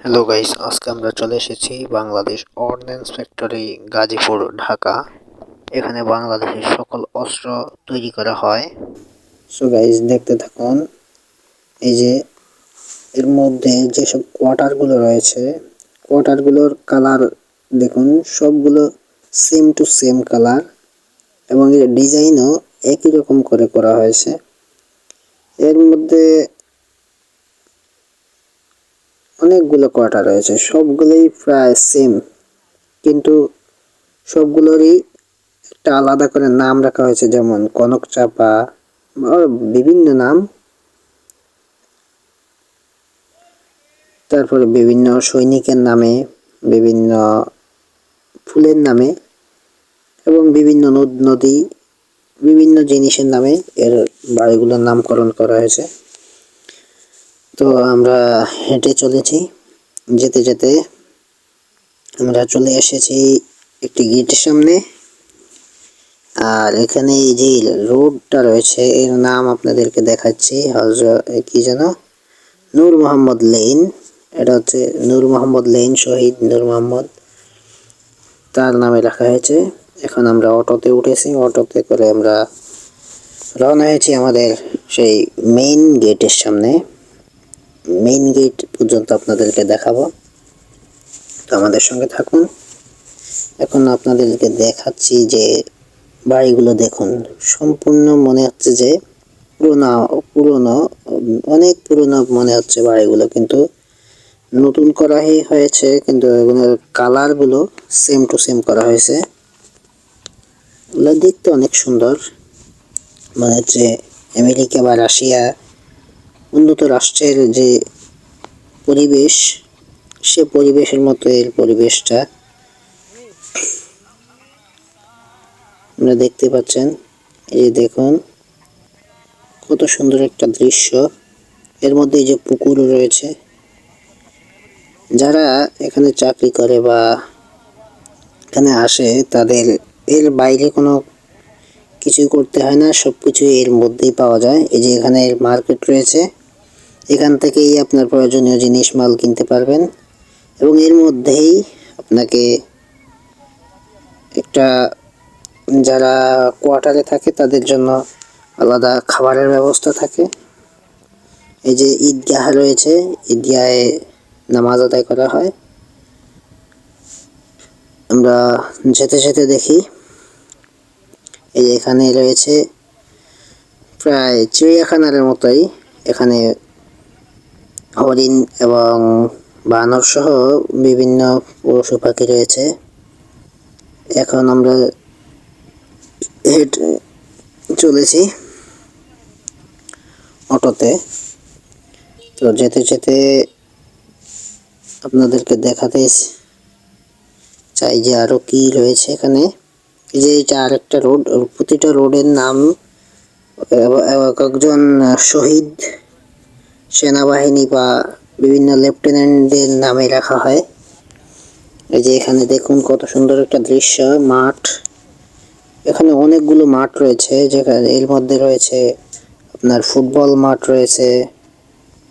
Hello guys আজকে আমরা চলে এসেছি বাংলাদেশ অর্ডিন্যান্স ফ্যাক্টরি গাজীপুর, ঢাকা। এখানে বাংলাদেশের সকল অস্ত্র তৈরি করা হয়। সো গাইস দেখতে থাকুন। এই যে, এর মধ্যে যেসব কোয়ার্টারগুলো রয়েছে কোয়ার্টারগুলোর কালার দেখুন, সবগুলো সেম টু সেম কালার এবং এর ডিজাইনও একই রকম করে করা হয়েছে। এর মধ্যে অনেকগুলো কোয়ার্টার রয়েছে, সবগুলোই প্রায় সেম কিন্তু সবগুলোরই একটা আলাদা করে নাম রাখা হয়েছে, যেমন কনক চাপা বিভিন্ন নাম। তারপরে বিভিন্ন সৈনিকের নামে, বিভিন্ন ফুলের নামে, এবং বিভিন্ন নদ নদী বিভিন্ন জিনিসের নামে এর বাড়িগুলোর নামকরণ করা হয়েছে। তো আমরা হেঁটে চলেছি। যেতে যেতে আমরা চলে এসেছি একটি গেটের সামনে। আর এখানে এই যে রোডটা রয়েছে, এর নাম আপনাদেরকে দেখাচ্ছি। কি যেন? নূর মোহাম্মদ লেন এটা হচ্ছে নূর মোহাম্মদ লেন শহীদ নূর মোহাম্মদ। তার নামে রাখা হয়েছে। এখন আমরা অটোতে উঠেছি। অটোতে করে আমরা রওনা হয়েছি আমাদের সেই মেইন গেটের সামনে। মেইন গেট পর্যন্ত আপনাদেরকে দেখাবো। তো আমাদের সঙ্গে থাকুন। এখন আপনাদেরকে দেখাচ্ছি যে বাড়িগুলো দেখুন। সম্পূর্ণ মনে হচ্ছে যে পুরোনো পুরোনো, অনেক পুরোনো মনে হচ্ছে বাড়িগুলো। কিন্তু নতুন করা হয়েছে, কিন্তু এগুলোর কালারগুলো সেম টু সেম করা হয়েছে। এগুলো দেখতে অনেক সুন্দর। মনে হচ্ছে আমেরিকা বা রাশিয়া উন্নত রাষ্ট্রের যে পরিবেশ, সে পরিবেশের মতো এর পরিবেশটা আপনারা দেখতে পাচ্ছেন। এই দেখুন, কত সুন্দর একটা দৃশ্য। এর মধ্যে যে পুকুর রয়েছে। যারা এখানে চাকরি করে বা এখানে আসে, তাদের এর বাইরে কোনো কিছুই করতে হয় না। সব কিছু এর মধ্যেই পাওয়া যায়। এই যে এখানে এর মার্কেট রয়েছে। এখান থেকেই আপনার প্রয়োজনীয় জিনিস মাল কিনতে পারবেন। এবং এর মধ্যেই আপনাকে একটা যারা কোয়ার্টারে থাকে তাদের জন্য আলাদা খাবারের ব্যবস্থা থাকে। এই যে ঈদগাহ রয়েছে, ঈদগাহে নামাজ আদায় করা হয়। আমরা যেতে যেতে দেখি। এই যে এখানে রয়েছে প্রায় চিড়িয়াখানার মতোই এখানে হরিণ এবং বানর সহ বিভিন্ন পশু পাখি রয়েছে। এখন আমরা হেঁটে চলেছি অটোতে। তো যেতে যেতে আপনাদেরকে দেখাতে চাই যে আরও কি রয়েছে এখানে। এই যে এটা আরেকটা রোড, প্রতিটা রোডের নাম একজন শহীদ সেনাবাহিনী বা বিভিন্ন লেফটেন্যান্টদের নামে রাখা হয়। এই যে এখানে দেখুন কত সুন্দর একটা দৃশ্য, মাঠ। এখানে অনেকগুলো মাঠ রয়েছে, যেখানে এর মধ্যে রয়েছে আপনার ফুটবল মাঠ রয়েছে,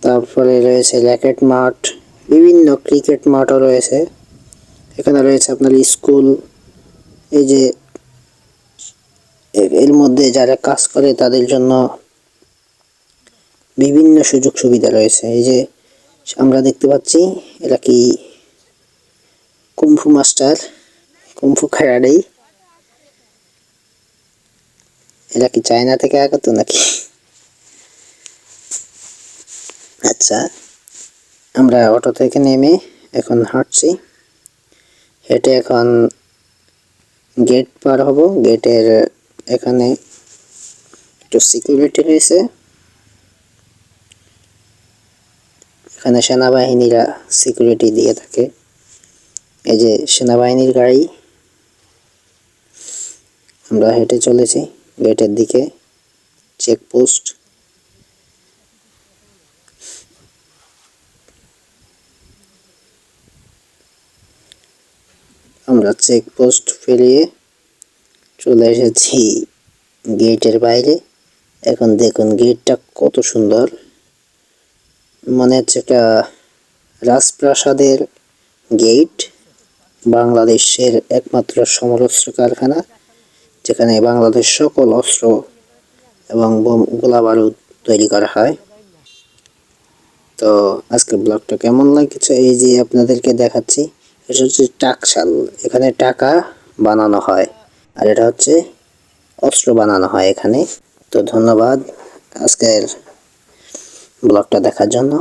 তারপরে রয়েছে র্যাকেট মাঠ, বিভিন্ন ক্রিকেট মাঠও রয়েছে। এখানে রয়েছে আপনার স্কুল। এই যে এর মধ্যে যারা কাজ করে তাদের জন্য বিভিন্ন সুযোগ সুবিধা রয়েছে। এই যে আমরা দেখতে পাচ্ছি এরা কি কুম্ফু মাস্টার, কুম্ফু খেলাড়ি? এরা কি চায়না থেকে আগত নাকি? আচ্ছা আমরা অটো থেকে নেমে এখন হাঁটছি। হেঁটে এখন গেট পার হব। গেটের এখানে একটু সিকিউরিটি রয়েছে। এখানে সেনাবাহিনীরা সিকিউরিটি দিয়ে থাকে। এই যে সেনাবাহিনীর গাড়ি, আমরা হেঁটে চলেছি গেটের দিকে চেকপোস্ট আমরা চেকপোস্ট পেরিয়ে চলে এসেছি গেটের বাইরে। এখন দেখুন গেটটা কত সুন্দর। মনে হচ্ছে একটা রাজপ্রাসাদের গেট বাংলাদেশের একমাত্র সমরস্ত্র কারখানা, যেখানে বাংলাদেশ সকল অস্ত্র এবং গোলা বারুদ তৈরি করা হয়। তো আজকের ব্লগটা কেমন লাগছে এই যে আপনাদেরকে দেখাচ্ছি, এটা হচ্ছে টাকশাল। এখানে টাকা বানানো হয় আর এটা হচ্ছে অস্ত্র বানানো হয় এখানে। তো ধন্যবাদ আজকের ব্লগটা দেখার জন্য।